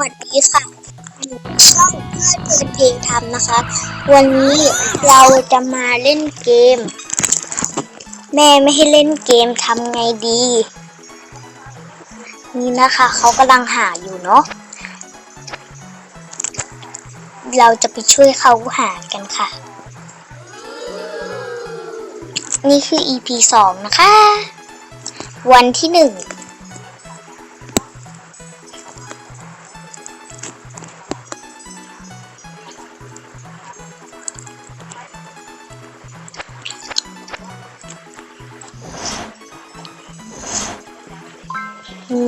วัสดีค่ะอยู่ช่องเพื่อนเพื่อนเพลงทำนะคะ วันนี้เราจะมาเล่นเกม แม่ไม่ให้เล่นเกมทำไงดี นี่นะคะเขากำลังหาอยู่เนาะเราจะไปช่วยเขาหากันค่ะ นี่คือ EP สองนะคะ วันที่หนึ่ง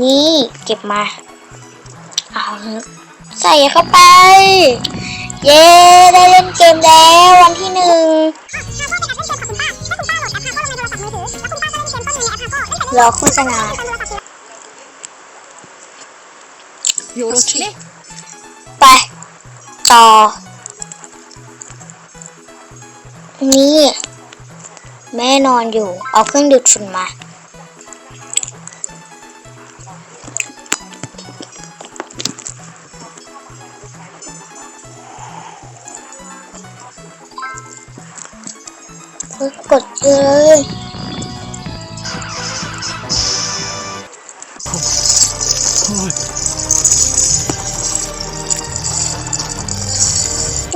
นี่เก็บมา เอาใส่เข้าไป เย้ได้เล่นเกมแล้ววันที่หนึ่งรอโฆษณาไปต่อ นี่ แม่นอนอยู่ เอาเครื่องดูดฝุ่นมา กดเลย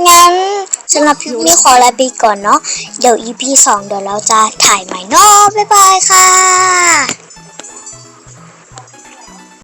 งั้นสำหรับคลิปนี้ขอลาไปก่อนเนาะ เดี๋ยว EP 2 เดี๋ยวเราจะถ่ายใหม่เนาะบ๊ายบายค่ะ